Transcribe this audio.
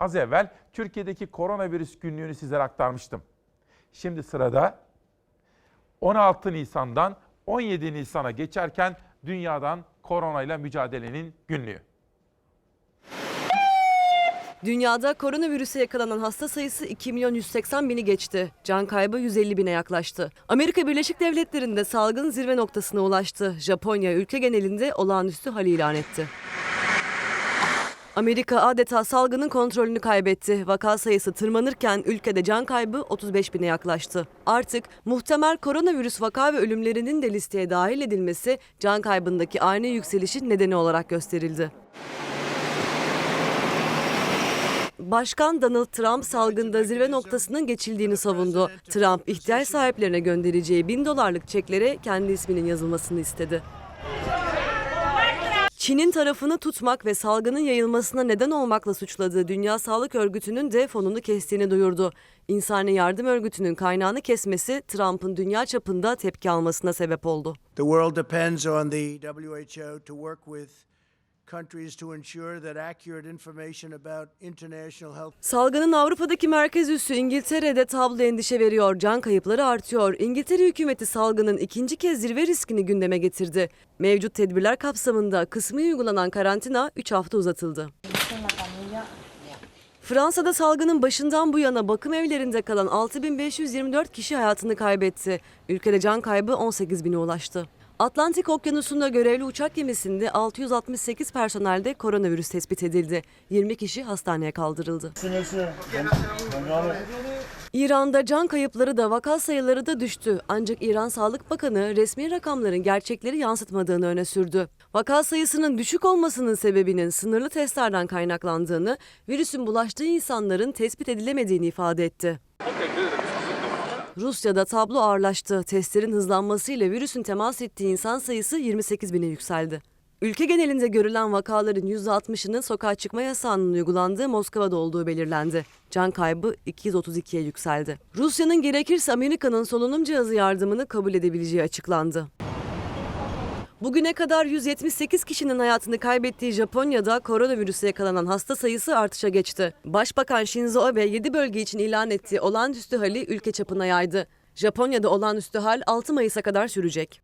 Az evvel Türkiye'deki koronavirüs günlüğünü sizlere aktarmıştım. Şimdi sırada 16 Nisan'dan 17 Nisan'a geçerken dünyadan koronayla mücadelenin günlüğü. Dünyada koronavirüse yakalanan hasta sayısı 2 milyon 180 bini geçti. Can kaybı 150 bine yaklaştı. Amerika Birleşik Devletleri'nde salgın zirve noktasına ulaştı. Japonya ülke genelinde olağanüstü hal ilan etti. Amerika adeta salgının kontrolünü kaybetti. Vaka sayısı tırmanırken ülkede can kaybı 35 bine yaklaştı. Artık muhtemel koronavirüs vaka ve ölümlerinin de listeye dahil edilmesi can kaybındaki ani yükselişin nedeni olarak gösterildi. Başkan Donald Trump salgında zirve noktasının geçildiğini savundu. Trump ihtiyaç sahiplerine göndereceği bin dolarlık çeklere kendi isminin yazılmasını istedi. Çin'in tarafını tutmak ve salgının yayılmasına neden olmakla suçladığı Dünya Sağlık Örgütü'nün de fonunu kestiğini duyurdu. İnsani Yardım Örgütü'nün kaynağını kesmesi Trump'ın dünya çapında tepki almasına sebep oldu. The world depends on the WHO to work with countries to ensure that accurate information about international health Salgının Avrupa'daki merkez üssü İngiltere'de tablo endişe veriyor. Can kayıpları artıyor. İngiltere hükümeti salgının ikinci kez zirve riskini gündeme getirdi. Mevcut tedbirler kapsamında kısmi uygulanan karantina 3 hafta uzatıldı. Fransa'da salgının başından bu yana bakım evlerinde kalan 6524 kişi hayatını kaybetti. Ülkede can kaybı 18 bine ulaştı. Atlantik Okyanusu'nda görevli uçak gemisinde 668 personelde koronavirüs tespit edildi. 20 kişi hastaneye kaldırıldı. İran'da can kayıpları da vaka sayıları da düştü. Ancak İran Sağlık Bakanı resmi rakamların gerçekleri yansıtmadığını öne sürdü. Vaka sayısının düşük olmasının sebebinin sınırlı testlerden kaynaklandığını, virüsün bulaştığı insanların tespit edilemediğini ifade etti. Rusya'da tablo ağırlaştı. Testlerin hızlanmasıyla virüsün temas ettiği insan sayısı 28 bine yükseldi. Ülke genelinde görülen vakaların %60'ının sokağa çıkma yasağının uygulandığı Moskova'da olduğu belirlendi. Can kaybı 232'ye yükseldi. Rusya'nın gerekirse Amerika'nın solunum cihazı yardımını kabul edebileceği açıklandı. Bugüne kadar 178 kişinin hayatını kaybettiği Japonya'da koronavirüse yakalanan hasta sayısı artışa geçti. Başbakan Shinzo Abe 7 bölge için ilan ettiği olağanüstü hali ülke çapına yaydı. Japonya'da olağanüstü hal 6 Mayıs'a kadar sürecek.